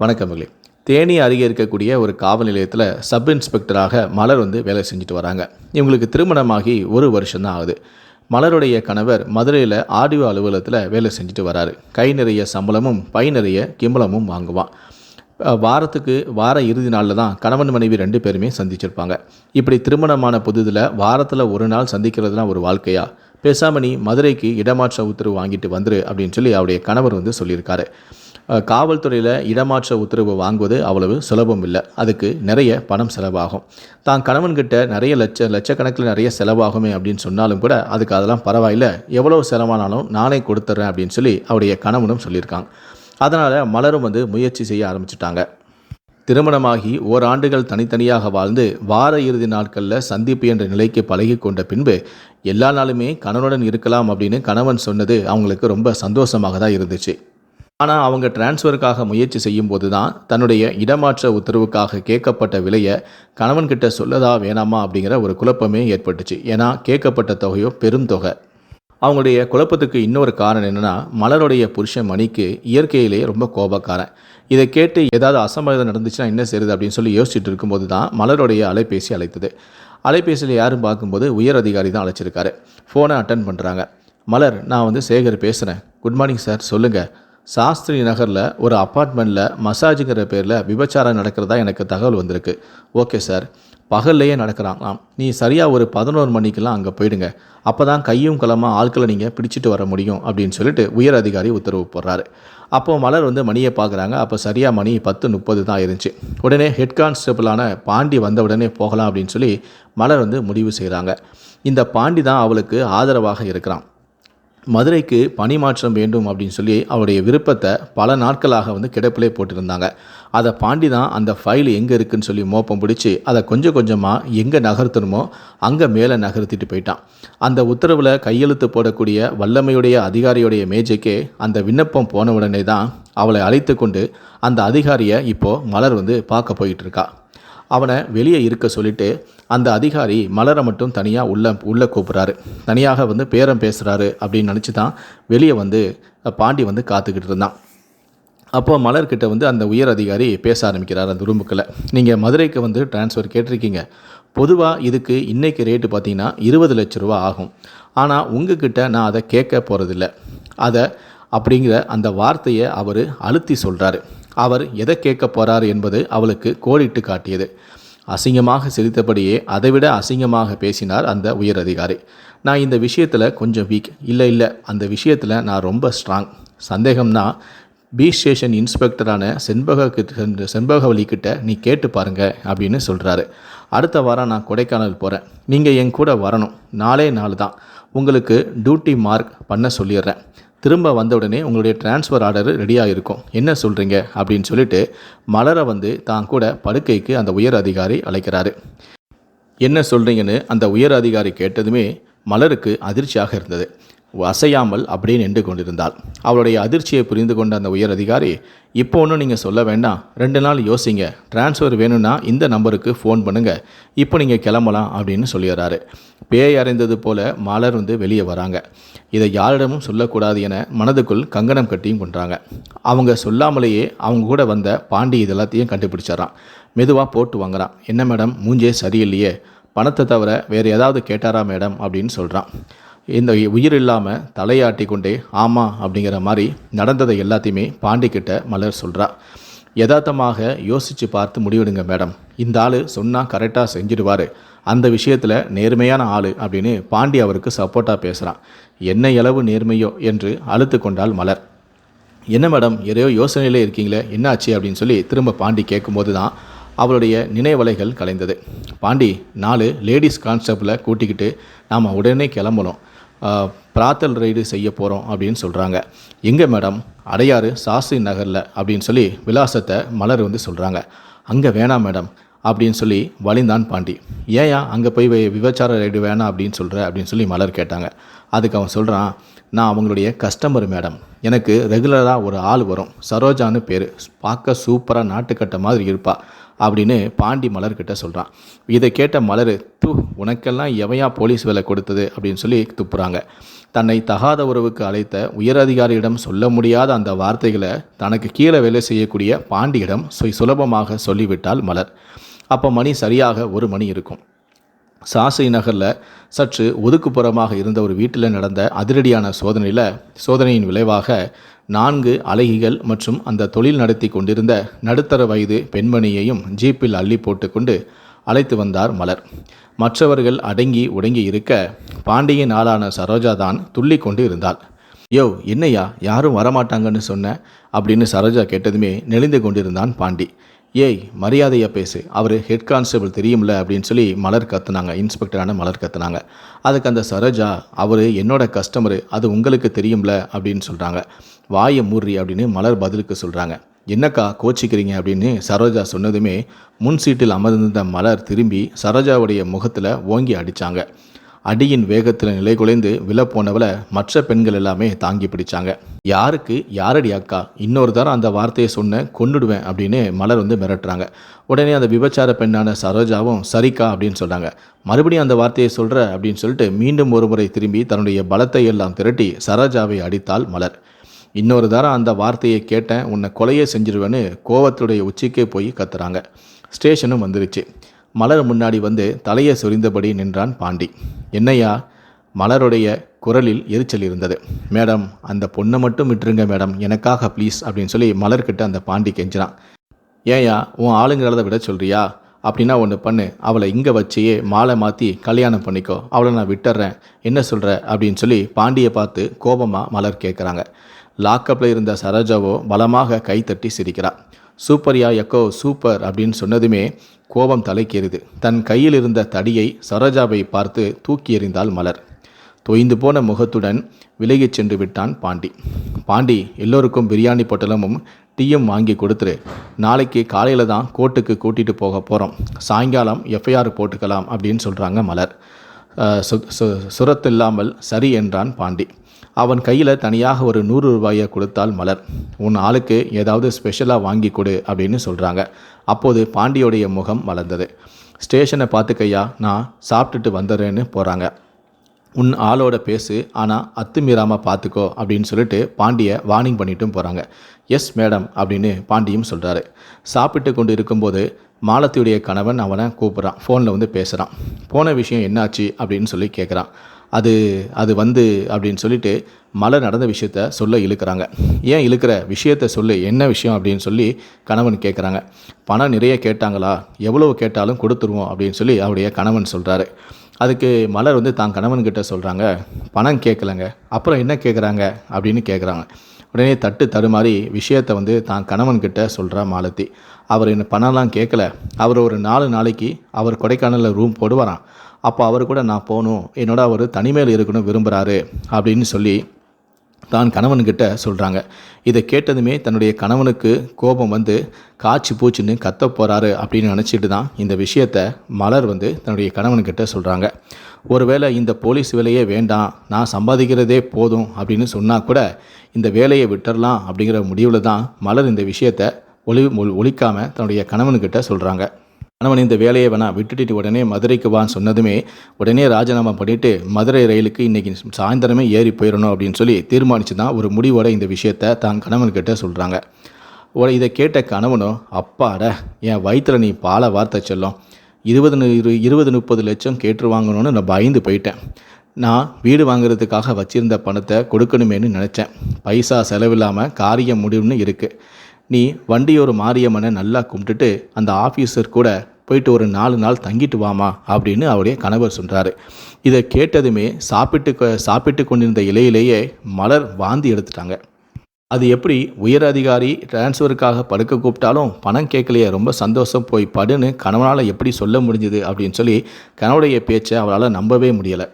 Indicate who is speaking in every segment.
Speaker 1: வணக்கங்களே தேனி அருகே இருக்கக்கூடிய ஒரு காவல் நிலையத்தில் சப் இன்ஸ்பெக்டராக மலர் வந்து வேலை செஞ்சுட்டு வராங்க. இவங்களுக்கு திருமணமாகி ஒரு வருஷம்தான் ஆகுது. மலருடைய கணவர் மதுரையில் ஆடியோ அலுவலகத்தில் வேலை செஞ்சுட்டு வராரு. கை நிறைய சம்பளமும் பை நிறைய கிம்பளமும் வாங்குவான். வாரத்துக்கு வார இறுதி நாளில் தான் கணவன் மனைவி ரெண்டு பேருமே சந்திச்சிருப்பாங்க. இப்படி திருமணமான புதுதில் வாரத்தில் ஒரு நாள் சந்திக்கிறதுலாம் ஒரு வாழ்க்கையா? பேசாமணி மதுரைக்கு இடமாற்ற உத்தரவு வாங்கிட்டு வந்துரு அப்படின்னு சொல்லி அவருடைய கணவர் வந்து சொல்லியிருக்காரு. காவல்துறையில் இடமாற்ற உத்தரவு வாங்குவது அவ்வளவு சுலபம் இல்லை. அதுக்கு நிறைய பணம் செலவாகும். தான் கணவன்கிட்ட நிறைய லட்ச லட்சக்கணக்கில் நிறைய செலவாகுமே அப்படின்னு சொன்னாலும் கூட அதுக்கு அதெல்லாம் பரவாயில்ல. எவ்வளோ செலவானாலும் நானே கொடுத்துட்றேன் அப்படின்னு சொல்லி அவருடைய கணவனும் சொல்லியிருக்காங்க. அதனால் மலரும் வந்து முயற்சி செய்ய ஆரம்பிச்சிட்டாங்க. திருமணமாகி ஓராண்டுகள் தனித்தனியாக வாழ்ந்து வார இறுதி நாட்களில் சந்திப்பு என்ற நிலைக்கு பழகி கொண்ட பின்பு எல்லா நாளுமே கணவனுடன் இருக்கலாம் அப்படின்னு கணவன் சொன்னது அவங்களுக்கு ரொம்ப சந்தோஷமாக தான் இருந்துச்சு. ஆனால் அவங்க டிரான்ஸ்ஃபருக்காக முயற்சி செய்யும்போது தான் தன்னுடைய இடமாற்ற உத்தரவுக்காக கேட்கப்பட்ட விலையை கணவன்கிட்ட சொல்லதா வேணாமா அப்படிங்கிற ஒரு குழப்பமே ஏற்பட்டுச்சு. ஏன்னா கேட்கப்பட்ட தொகையோ பெரும் தொகை. அவங்களுடைய குழப்பத்துக்கு இன்னொரு காரணம் என்னென்னா மலருடைய புருஷன் மணிக்கு இயற்கையிலேயே ரொம்ப கோபக்காரன். இதை கேட்டு ஏதாவது அசம்பாவிதம் நடந்துச்சுன்னா என்ன செய்யுது அப்படின்னு சொல்லி யோசிச்சுட்டு இருக்கும்போது தான் மலருடைய அலைபேசி அழைத்தது. அலைபேசியில் யாரும் பார்க்கும்போது உயர் அதிகாரி தான் அழைச்சிருக்காரு. ஃபோனை அட்டன் பண்ணுறாங்க மலர் நான் வந்து சேகர் பேசுகிறேன் குட் மார்னிங் சார் சொல்லுங்கள் சாஸ்திரி நகரில் ஒரு அப்பார்ட்மெண்ட்டில் மசாஜுங்கிற பேரில் விபச்சாரம் நடக்கிறதா எனக்கு தகவல் வந்திருக்கு. Okay sir. பகல்லையே நடக்கிறாங்களாம் நீ சரியாக ஒரு பதினோரு மணிக்கெல்லாம் அங்கே போயிடுங்க. அப்போ தான் கையும் களமாக ஆட்களை நீங்கள் பிடிச்சிட்டு வர முடியும் அப்படின்னு சொல்லிட்டு உயர் அதிகாரி உத்தரவு போடுறாரு. அப்போது மலர் வந்து மணியை பார்க்குறாங்க. அப்போ சரியாக மணி பத்து முப்பது தான் இருந்துச்சு உடனே ஹெட் கான்ஸ்டபிளான பாண்டி வந்த உடனே போகலாம் அப்படின்னு சொல்லி மலர் வந்து முடிவு செய்கிறாங்க இந்த பாண்டி தான் அவளுக்கு ஆதரவாக இருக்கிறான். மதுரைக்கு பணி மாற்றம் வேண்டும் அப்படின்னு சொல்லி அவருடைய விருப்பத்தை பல நாட்களாக வந்து கிடப்பிலே போட்டிருந்தாங்க. அதை பாண்டி தான் அந்த ஃபைல் எங்கே இருக்குன்னு சொல்லி மோப்பம் பிடிச்சி அதை கொஞ்சம் கொஞ்சமாக எங்கே நகர்த்தணுமோ அங்கே மேலே நகர்த்திட்டு போயிட்டான். அந்த உத்தரவில் கையெழுத்து போடக்கூடிய வல்லமையுடைய அதிகாரியுடைய மேஜைக்கே அந்த விண்ணப்பம் போன உடனே தான் அவளை அழைத்து கொண்டு அந்த அதிகாரியை இப்போது மலர் வந்து பார்க்க போயிட்டு இருக்கா. அவனை வெளியே இருக்க சொல்லிட்டு அந்த அதிகாரி மலரை மட்டும் தனியாக உள்ள உள்ளே கூப்பிட்றாரு. தனியாக வந்து பேரம் பேசுகிறாரு அப்படின்னு நினச்சி தான் வெளியே வந்து பாண்டி வந்து காத்துக்கிட்டு இருந்தான். அப்போ மலர்கிட்ட வந்து அந்த உயர் அதிகாரி பேச ஆரம்பிக்கிறார் அந்த ரூமுக்கில் நீங்கள் மதுரைக்கு வந்து ட்ரான்ஸ்ஃபர் கேட்டிருக்கீங்க. பொதுவாக இதுக்கு இன்றைக்கு ரேட்டு பார்த்தீங்கன்னா இருபது லட்ச ரூபா ஆகும். ஆனால் உங்ககிட்ட நான் அதை கேட்க போகிறதில்ல அதை அப்படிங்கிற அந்த வார்த்தையை அவர் அழுத்தி சொல்கிறாரு அவர் எதை கேட்க போகிறார் என்பது அவளுக்கு கோடிட்டு காட்டியது. அசிங்கமாக சிரித்தபடியே அதைவிட அசிங்கமாக பேசினார் அந்த உயர் அதிகாரி. நான் இந்த விஷயத்தில் கொஞ்சம் வீக் இல்லை இல்லை. அந்த விஷயத்தில் நான் ரொம்ப ஸ்ட்ராங் சந்தேகம்னா பி ஸ்டேஷன் இன்ஸ்பெக்டரான செண்பக செண்பகவலிக்கிட்ட நீ கேட்டு பாருங்க அப்படின்னு சொல்கிறாரு அடுத்த வாரம் நான் கொடைக்கானல் போகிறேன் நீங்கள் என் கூட வரணும். நாளே நாள் தான் உங்களுக்கு டியூட்டி மார்க் பண்ண சொல்லிடுறேன். திரும்ப வந்த உடனே உங்களுடைய டிரான்ஸ்ஃபர் ஆர்டர் ரெடியாக இருக்கும் என்ன சொல்கிறீங்க அப்படின்னு சொல்லிட்டு மலரை வந்து தான் கூட படுக்கைக்கு அந்த உயர் அதிகாரி அழைக்கிறாரு. என்ன சொல்கிறீங்கன்னு அந்த உயர் அதிகாரி கேட்டதுமே மலருக்கு அதிர்ச்சியாக இருந்தது. அசையாமல் அப்படியே நின்று கொண்டிருந்தாள். அவளுடைய அதிர்ச்சியை புரிந்து கொண்ட அந்த உயர் அதிகாரி இப்போ ஒன்றும் நீங்கள் சொல்ல வேண்டாம். ரெண்டு நாள் யோசிங்க. டிரான்ஸ்ஃபர் வேணும்னா இந்த நம்பருக்கு ஃபோன் பண்ணுங்கள் இப்போ நீங்கள் கிளம்பலாம் அப்படின்னு சொல்லிடுறாரு. பேய் அறைந்தது போல மலர் வந்து வெளியே வராங்க. இதை யாரிடமும் சொல்லக்கூடாது என மனதுக்குள் கங்கணம் கட்டியும் கொண்டாங்க அவங்க சொல்லாமலேயே அவங்க கூட வந்த பாண்டி இது எல்லாத்தையும் மெதுவாக போட்டு வாங்குறான். என்ன மேடம் மூஞ்சே சரியில்லையே. பணத்தை தவிர வேறு ஏதாவது கேட்டாரா மேடம்? அப்படின்னு சொல்கிறான் இந்த உயிர் இல்லாமல் தலையாட்டி கொண்டே ஆமாம் அப்படிங்கிற மாதிரி நடந்ததை எல்லாத்தையுமே பாண்டிக்கிட்ட மலர் சொல்கிறா யதார்த்தமாக யோசித்து பார்த்து முடிவெடுங்க மேடம். இந்த ஆள் சொன்னால் கரெக்டாக செஞ்சிடுவார். அந்த விஷயத்தில் நேர்மையான ஆள் அப்படின்னு பாண்டி அவருக்கு சப்போர்ட்டாக பேசுகிறான் என்ன அளவு நேர்மையோ? என்று அழுத்து கொண்டாள் மலர். என்ன மேடம் எதையோ யோசனையிலே இருக்கீங்களே? என்னாச்சு? அப்படின்னு சொல்லி திரும்ப பாண்டி கேட்கும்போது தான் அவளுடைய நினைவலைகள் கலைந்தது. பாண்டி நாலு லேடிஸ் கான்ஸ்டபிளை கூட்டிக்கிட்டு நாம் உடனே கிளம்பணும். பிராத்தல் ரைடு செய்ய போகிறோம் அப்படின்னு சொல்கிறாங்க எங்கே மேடம்? அடையாறு சாஸ்திரி நகரில் அப்படின்னு சொல்லி விலாசத்தை மலர் வந்து சொல்கிறாங்க அங்கே வேணாம் மேடம் அப்படின்னு சொல்லி வலிந்தான் பாண்டி. ஏயா அங்கே போய் விபச்சார ரைடு வேணாம் அப்படின்னு சொல்கிற அப்படின்னு சொல்லி மலர் கேட்டாங்க. அதுக்கு அவன் சொல்கிறான் நான் அவங்களுடைய கஸ்டமர் மேடம். எனக்கு ரெகுலராக ஒரு ஆள் வரும். சரோஜான்னு பேர். பார்க்க சூப்பராக நாட்டுக்கட்ட மாதிரி இருப்பா அப்படின்னு பாண்டி மலர்கிட்ட சொல்கிறான் இதை கேட்ட மலர் தூ உனக்கெல்லாம் எவையா போலீஸ் வேலை கொடுத்தது? அப்படின்னு சொல்லி துப்புறாங்க. தன்னை தகாத உறவுக்கு அழைத்த உயரதிகாரியிடம் சொல்ல முடியாத அந்த வார்த்தைகளை தனக்கு கீழே வேலை செய்யக்கூடிய பாண்டியிடம் சு- சுலபமாக சொல்லிவிட்டால் மலர். அப்போ மணி சரியாக ஒரு மணி இருக்கும். சாசை நகரில் சற்று ஒதுக்குப்புறமாக இருந்த ஒரு வீட்டில் நடந்த அதிரடியான சோதனையில் சோதனையின் விளைவாக நான்கு அழகிகள் மற்றும் அந்த தொழில் நடத்தி கொண்டிருந்த நடுத்தர வயது பெண்மணியையும் ஜீப்பில் அள்ளி போட்டுக்கொண்டு அழைத்து வந்தார் மலர். மற்றவர்கள் அடங்கி உடங்கி இருக்க பாண்டியின் ஆளான சரோஜா தான் துள்ளி கொண்டு இருந்தாள். யோ என்னையா யாரும் வரமாட்டாங்கன்னு சொன்ன? அப்படின்னு சரோஜா கேட்டதுமே நெளிந்து கொண்டிருந்தான் பாண்டி. ஏய் மரியாதையாக பேசு. அவர் ஹெட் கான்ஸ்டபிள் தெரியும்ல அப்படின்னு சொல்லி மலர் கத்துனாங்க. இன்ஸ்பெக்டரான மலர் கத்துனாங்க. அதுக்கு அந்த சரோஜா அவர் என்னோட கஸ்டமரு அது உங்களுக்கு தெரியும்ல அப்படின்னு சொல்கிறாங்க வாயை மூர்றி அப்படின்னு மலர் பதிலுக்கு சொல்கிறாங்க என்னக்கா கோச்சிக்கிறீங்க அப்படின்னு சரோஜா சொன்னதுமே முன் சீட்டில் அமர்ந்திருந்த மலர் திரும்பி சரோஜாவுடைய முகத்தில் ஓங்கி அடித்தாங்க அடியின் வேகத்தில் நிலை குலைந்து விழப்போனவளை மற்ற பெண்கள் எல்லாமே தாங்கி பிடிச்சாங்க. யாருக்கு யாரடி அக்கா? இன்னொரு தரம் அந்த வார்த்தையை சொன்ன கொன்னுடுவேன் அப்படின்னு மலர் வந்து மிரட்டுறாங்க. உடனே அந்த விபச்சார பெண்ணான சரோஜாவும் சரிக்கா அப்படின்னு சொல்கிறாங்க மறுபடியும் அந்த வார்த்தையை சொல்கிற அப்படின்னு சொல்லிட்டு மீண்டும் ஒரு முறை திரும்பி தன்னுடைய பலத்தை எல்லாம் திரட்டி சரோஜாவை அடித்தாள் மலர். இன்னொரு தரம் அந்த வார்த்தையை கேட்டேன் உன்னை கொலையே செஞ்சிருவேன்னு கோவத்துடைய உச்சிக்கே போய் கத்துறாங்க. ஸ்டேஷனும் வந்துருச்சு. மலர் முன்னாடி வந்து தலையை சொரிந்தபடி நின்றான் பாண்டி. என்னையா? மலருடைய குரலில் எரிச்சல் இருந்தது. மேடம் அந்த பொண்ணை மட்டும் விட்டுருங்க மேடம். எனக்காக ப்ளீஸ் அப்படின்னு சொல்லி மலர்கிட்ட அந்த பாண்டி கெஞ்சினான். ஏயா உன் ஆளுங்கிறத விட சொல்றியா? அப்படின்னா ஒன்று பண்ணு. அவளை இங்கே வச்சையே மாலை மாற்றி கல்யாணம் பண்ணிக்கோ. அவளை நான் விட்டுறேன். என்ன சொல்கிற அப்படின்னு சொல்லி பாண்டியை பார்த்து கோபமாக மலர் கேட்குறாங்க லாக்கப்பில் இருந்த சரோஜாவோ பலமாக கைத்தட்டி சிரிக்கிறாள் சூப்பர்யா எக்கோ சூப்பர் அப்படின்னு சொன்னதுமே கோபம் தலைக்கேறுது. தன் கையில் இருந்த தடியை சரோஜாவை பார்த்து தூக்கி எறிந்தாள் மலர். தொய்ந்து போன முகத்துடன் விலகிச் சென்று விட்டான் பாண்டி. பாண்டி எல்லோருக்கும் பிரியாணி பொட்டலமும் டீயும் வாங்கி கொடுத்துரு. நாளைக்கு காலையில் தான் கோர்ட்டுக்கு கூட்டிகிட்டு போக போகிறோம் சாயங்காலம் எஃப்ஐஆர் போட்டுக்கலாம் அப்படின்னு சொல்கிறாங்க மலர். அஹ், சு- சுரத்தில்லாமல் சரி என்றான் பாண்டி. அவன் கையில் தனியாக ஒரு நூறு ரூபாயை கொடுத்தால் மலர். உன் ஆளுக்கு ஏதாவது ஸ்பெஷலாக வாங்கி கொடு அப்படின்னு சொல்கிறாங்க அப்போது பாண்டியோடைய முகம் வளர்ந்தது ஸ்டேஷனை பார்த்துக்கையா நான் சாப்பிட்டுட்டு வந்துடுறேன்னு போகிறாங்க உன் ஆளோட பேசு ஆனால் அத்துமீறாமல் பார்த்துக்கோ அப்படின்னு சொல்லிட்டு பாண்டியை வார்னிங் பண்ணிட்டும் போகிறாங்க எஸ் மேடம் அப்படின்னு பாண்டியும் சொல்கிறாரு சாப்பிட்டு கொண்டு இருக்கும்போது மாலத்தியுடைய கணவன் அவனை கூப்பிட்றான். ஃபோனில் வந்து பேசுகிறான் போன விஷயம் என்னாச்சு? அப்படின்னு சொல்லி கேட்குறான் அது அது வந்து அப்படின்னு சொல்லிட்டு மலை நடந்த விஷயத்த சொல்ல இழுக்கிறாங்க. ஏன் இழுக்கிற விஷயத்த சொல்லு என்ன விஷயம் அப்படின்னு சொல்லி கணவன் கேட்குறாங்க பணம் நிறைய கேட்டாங்களா? எவ்வளவு கேட்டாலும் கொடுத்துருவோம் அப்படின்னு சொல்லி அவருடைய கணவன் சொல்கிறாரு அதுக்கு மலர் வந்து தான் கணவன்கிட்ட சொல்கிறாங்க பணம் கேட்கலங்க அப்புறம் என்ன கேட்குறாங்க அப்படின்னு கேட்குறாங்க உடனே தட்டு தடுமாறி விஷயத்தை வந்து தான் கணவன்கிட்ட சொல்கிறா மாலத்தி அவர் என்ன பணம்லாம் கேட்கல அவர் ஒரு நாலு நாளைக்கு அவர் கொடைக்கானலில் ரூம் போடுவாராம். அப்போ அவர் கூட நான் போகணும் என்னோட அவர் தனிமையில் இருக்கணும் விரும்புகிறாரு அப்படின்னு சொல்லி தான் கணவன்கிட்ட சொல்கிறாங்க இதை கேட்டதுமே தன்னுடைய கணவனுக்கு கோபம் வந்து காய்ச்சி பூச்சின்னு கத்த போகிறாரு அப்படின்னு நினச்சிட்டு தான் இந்த விஷயத்த மலர் வந்து தன்னுடைய கணவன்கிட்ட சொல்கிறாங்க ஒருவேளை இந்த போலீஸ் வேலையே வேண்டாம் நான் சம்பாதிக்கிறதே போதும் அப்படின்னு சொன்னால் கூட இந்த வேலையை விட்டுறலாம் அப்படிங்கிற முடிவில் தான் மலர் இந்த விஷயத்த ஒளி ஒழிக்காமல் தன்னுடைய கணவன்கிட்ட சொல்கிறாங்க கணவன் இந்த வேலையை வேணா விட்டுட்டு உடனே மதுரைக்கு வான்னு சொன்னதுமே உடனே ராஜினாமா பண்ணிட்டு மதுரை ரயிலுக்கு இன்னைக்கு சாயந்தரமே ஏறி போயிடணும் அப்படின்னு சொல்லி தீர்மானித்து தான் ஒரு முடிவோட இந்த விஷயத்த தான் கணவன்கிட்ட சொல்கிறாங்க உட இதை கேட்ட கணவனும் அப்பாட என் வயிற்றில் நீ பால வார்த்தை செல்லும். இருபது இரு இருபது முப்பது லட்சம் கேட்டு வாங்கணும்னு நான் பயந்து போயிட்டேன். நான் வீடு வாங்குறதுக்காக வச்சிருந்த பணத்தை கொடுக்கணுமேன்னு நினச்சேன். பைசா செலவில்லாமல் காரியம் முடிவுன்னு இருக்குது நீ வண்டியோர் மாரியம்மனை நல்லா கும்பிட்டுட்டு அந்த ஆஃபீஸர் கூட போயிட்டு ஒரு நாலு நாள் தங்கிட்டு வாமா அப்படின்னு அவருடைய கணவர் சொல்கிறாரு இதை கேட்டதுமே சாப்பிட்டு சாப்பிட்டு கொண்டிருந்த இலையிலேயே மலர் வாந்தி எடுத்துட்டாங்க. அது எப்படி உயர் அதிகாரி டிரான்ஸ்ஃபருக்காக படுக்க கூப்பிட்டாலும் பணம் கேட்கலையே ரொம்ப சந்தோஷம் போய் படுன்னு கணவனால் எப்படி சொல்ல முடிஞ்சுது அப்படின்னு சொல்லி கணவனுடைய பேச்சை அவளால் நம்பவே முடியலை.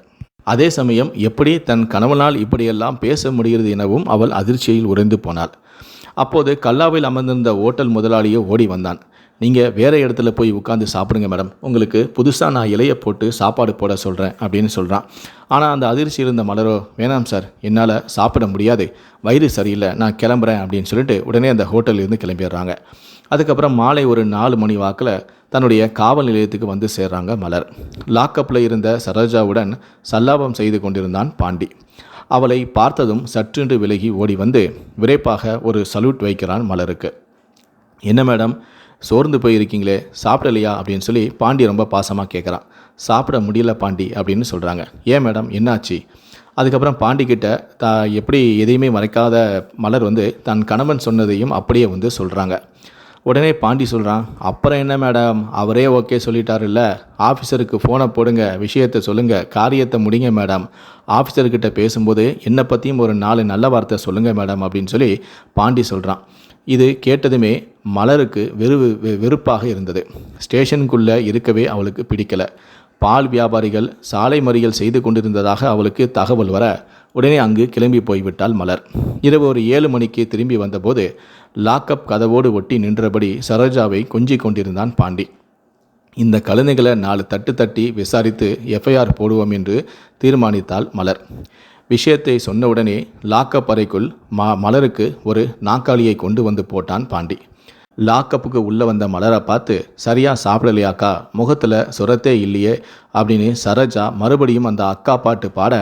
Speaker 1: அதே சமயம் எப்படி தன் கணவனால் இப்படியெல்லாம் பேச முடிகிறது எனவும் அவள் அதிர்ச்சியில் உறைந்து போனாள். அப்போது கல்லாவில் அமர்ந்திருந்த ஓட்டல் முதலாளியோ ஓடி வந்தான். நீங்கள் வேறு இடத்துல போய் உட்காந்து சாப்பிடுங்க மேடம். உங்களுக்கு புதுசாக நான் இலையை போட்டு சாப்பாடு போட சொல்கிறேன் அப்படின்னு சொல்கிறான் ஆனால் அந்த அதிர்ச்சி இருந்த மலரோ வேணாம் சார். என்னால் சாப்பிட முடியாது. வயிறு சரியில்லை. நான் கிளம்புறேன் அப்படின்னு சொல்லிட்டு உடனே அந்த ஹோட்டல்லேருந்து கிளம்பிடுறாங்க. அதுக்கப்புறம் மாலை ஒரு நாலு மணி வாக்கில் தன்னுடைய காவல் நிலையத்துக்கு வந்து சேர்றாங்க மலர். லாக்கப்பில் இருந்த சரோஜாவுடன் சல்லாபம் செய்து கொண்டிருந்தான் பாண்டி. அவளை பார்த்ததும் சற்றென்று விலகி ஓடி வந்து விரைப்பாக ஒரு சல்யூட் வைக்கிறான் மலருக்கு. என்ன மேடம் சோர்ந்து போயிருக்கீங்களே சாப்பிடலையா? அப்படின்னு சொல்லி பாண்டி ரொம்ப பாசமாக கேட்குறான் சாப்பிட முடியல பாண்டி அப்படின்னு சொல்கிறாங்க ஏன் மேடம் என்னாச்சு? அதுக்கப்புறம் பாண்டிக்கிட்ட தா எப்படி எதையுமே மறைக்காத மலர் வந்து தன் கணவன் சொன்னதையும் அப்படியே வந்து சொல்கிறாங்க உடனே பாண்டி சொல்கிறான் அப்புறம் என்ன மேடம்? அவரே ஓகே சொல்லிட்டாருல்ல. ஆஃபீஸருக்கு ஃபோனை போடுங்க விஷயத்தை சொல்லுங்கள் காரியத்தை முடிங்க மேடம். ஆஃபீஸர்கிட்ட பேசும்போது என்னை பற்றியும் ஒரு நாலு நல்ல வார்த்தை சொல்லுங்கள் மேடம் அப்படின்னு சொல்லி பாண்டி சொல்கிறான் இது கேட்டதுமே மலருக்கு வெறு வெ- வெறுப்பாக இருந்தது. ஸ்டேஷனுக்குள்ளே இருக்கவே அவளுக்கு பிடிக்கலை. பால் வியாபாரிகள் சாலை மறியல் செய்து கொண்டிருந்ததாக அவளுக்கு தகவல் வர உடனே அங்கு கிளம்பி போய்விட்டாள் மலர். இரவு ஒரு ஏழு மணிக்கு திரும்பி வந்தபோது லாக்அப் கதவோடு ஒட்டி நின்றபடி சரோஜாவை கொஞ்சிக் கொண்டிருந்தான் பாண்டி. இந்த கழுதைகளை நாலு தட்டு தட்டி விசாரித்து எஃப்ஐஆர் போடுவோம் என்று தீர்மானித்தாள் மலர். விஷயத்தை சொன்னவுடனே லாக்கப் அறைக்குள் ம மலருக்கு ஒரு நாக்காளியை கொண்டு வந்து போட்டான் பாண்டி. லாக்கப்புக்கு உள்ளே வந்த மலரை பார்த்து சரியாக சாப்பிடலையாக்கா? முகத்தில் சுரத்தே இல்லையே அப்படின்னு சரோஜா மறுபடியும் அந்த அக்கா பாட்டு பாட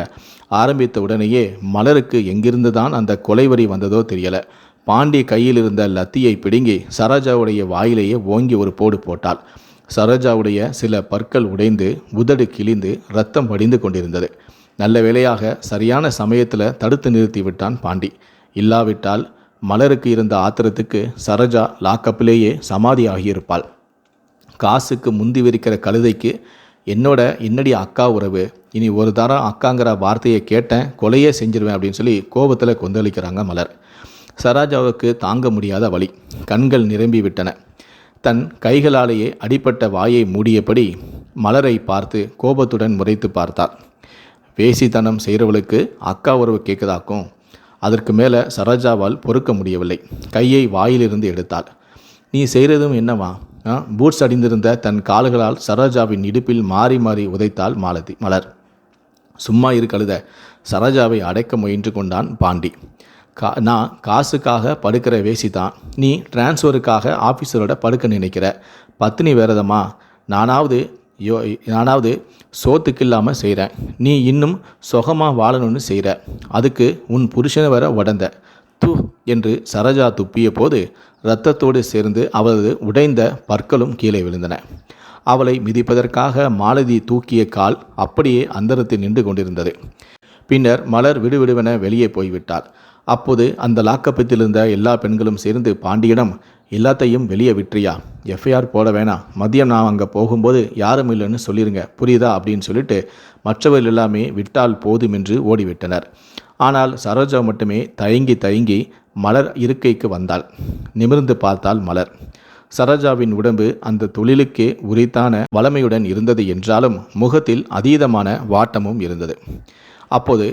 Speaker 1: ஆரம்பித்த உடனேயே மலருக்கு எங்கிருந்து தான் அந்த கொலைவரி வந்ததோ தெரியலை. பாண்டி கையில் இருந்த லத்தியை பிடுங்கி சரோஜாவுடைய வாயிலேயே ஓங்கி ஒரு போடு போட்டாள். சரோஜாவுடைய சில பற்கள் உடைந்து உதடு கிழிந்து ரத்தம் வடிந்து கொண்டிருந்தது. நல்ல வேளையாக சரியான சமயத்தில் தடுத்து நிறுத்தி விட்டான் பாண்டி. இல்லாவிட்டால் மலருக்கு இருந்த ஆத்திரத்துக்கு சரோஜா லாக்கப்பிலேயே சமாதி ஆகியிருப்பாள் காசுக்கு முந்தி விரிக்கிற கழுதைக்கு என்னோட என்னடி அக்கா உறவு. இனி ஒரு தரம் அக்காங்கிற வார்த்தையை கேட்டேன் கொலையே செஞ்சிருவேன் அப்படின்னு சொல்லி கோபத்தில் கொந்தளிக்கிறாங்க மலர். சரோஜாவுக்கு தாங்க முடியாத வழி. கண்கள் நிரம்பி விட்டன. தன் கைகளாலேயே அடிப்பட்ட வாயை மூடியபடி மலரை பார்த்து கோபத்துடன் முறைத்து பார்த்தார் வேசித்தனம் செய்கிறவளுக்கு அக்கா உறவு கேட்குதாக்கும். அதற்கு மேலே சரோஜாவால் பொறுக்க முடியவில்லை. கையை வாயிலிருந்து எடுத்தாள். நீ செய்கிறதும் என்னவா? பூட்ஸ் அடிந்திருந்த தன் கால்களால் சரோஜாவின் இடுப்பில் மாறி மாறி உதைத்தாள் மாலதி மலர். சும்மா இருக்கழுத சரோஜாவை அடைக்க முயன்று கொண்டான் பாண்டி. கா நான் காசுக்காக படுக்கிற வேசி தான் நீ டிரான்ஸ்ஃபருக்காக ஆஃபீஸரோட படுக்க நினைக்கிற. பத்தினி வேறதம்மா. நானாவது யோ நானாவது சோத்துக்கு இல்லாமல் செய்கிறேன் நீ இன்னும் சுகமாக வாழணும்னு செய்கிற அதுக்கு உன் புருஷனை வர உடந்த. து என்று சரோஜா துப்பிய போது இரத்தத்தோடு சேர்ந்து அவளது உடைந்த பற்களும் கீழே விழுந்தன. அவளை மிதிப்பதற்காக மாலதி தூக்கிய கால் அப்படியே அந்தரத்தில் நின்று கொண்டிருந்தது. பின்னர் மலர் விடுவிடுவென வெளியே போய்விட்டாள். அப்போது அந்த லாக்கப்பத்தில் இருந்த எல்லா பெண்களும் சேர்ந்து பாண்டியிடம் எல்லாத்தையும் வெளியே விட்டுறியா? எஃப்ஐஆர் போட வேணாம் மதியம் நான் அங்கே போகும்போது யாரும் இல்லைன்னு சொல்லிருங்க. புரியுதா? அப்படின்னு சொல்லிட்டு மற்றவர்கள் எல்லாமே விட்டால் போதும் என்று ஓடிவிட்டனர். ஆனால் சரோஜா மட்டுமே தயங்கி தயங்கி மலர் இருக்கைக்கு வந்தாள். நிமிர்ந்து பார்த்தால் மலர். சரோஜாவின் உடம்பு அந்த தொழிலுக்கே உரித்தான வளமையுடன் இருந்தது என்றாலும் முகத்தில் அதீதமான வாட்டமும் இருந்தது. அப்போது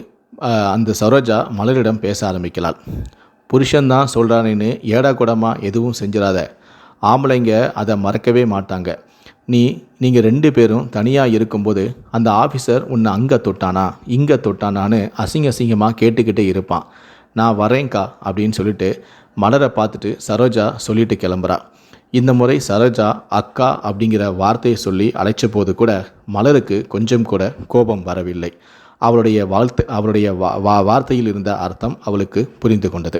Speaker 1: அந்த சரோஜா மலரிடம் பேச ஆரம்பிக்கிறாள். புருஷன்தான் சொல்கிறானேன்னு ஏடா கூடமா எதுவும் செஞ்சிடாத ஆம்பளைங்க அதை மறக்கவே மாட்டாங்க. நீ நீங்கள் ரெண்டு பேரும் தனியாக இருக்கும்போது அந்த ஆஃபீஸர் உன்னை அங்கே தொட்டானா இங்கே தொட்டானான்னு அசிங்க அசிங்கமாக கேட்டுக்கிட்டே இருப்பான். நான் வரேன்க்கா அப்படின்னு சொல்லிட்டு மலரை பார்த்துட்டு சரோஜா சொல்லிட்டு கிளம்புறா. இந்த முறை சரோஜா அக்கா அப்படிங்கிற வார்த்தையை சொல்லி அழைச்ச போது கூட மலருக்கு கொஞ்சம் கூட கோபம் வரவில்லை. அவளுடைய வாழ்த்து அவருடைய வா வா வார்த்தையில் இருந்த அர்த்தம் அவளுக்கு புரிந்து கொண்டது.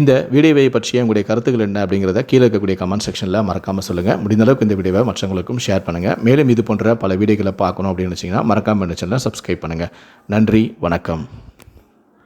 Speaker 1: இந்த வீடியோவை பற்றிய உங்களுடைய கருத்துக்கள் என்ன அப்படிங்கிறத கீழே இருக்கக்கூடிய கமெண்ட் செக்ஷனில் மறக்காமல் சொல்லுங்கள் முடிந்த அளவுக்கு இந்த வீடியோவை மற்றவங்களுக்கும் ஷேர் பண்ணுங்கள் மேலும் இது போன்ற பல வீடியோக்களை பார்க்கணும் அப்படின்னு வச்சிங்கன்னா மறக்காமல் இந்த சேனலை சப்ஸ்கிரைப் பண்ணுங்கள் நன்றி வணக்கம்.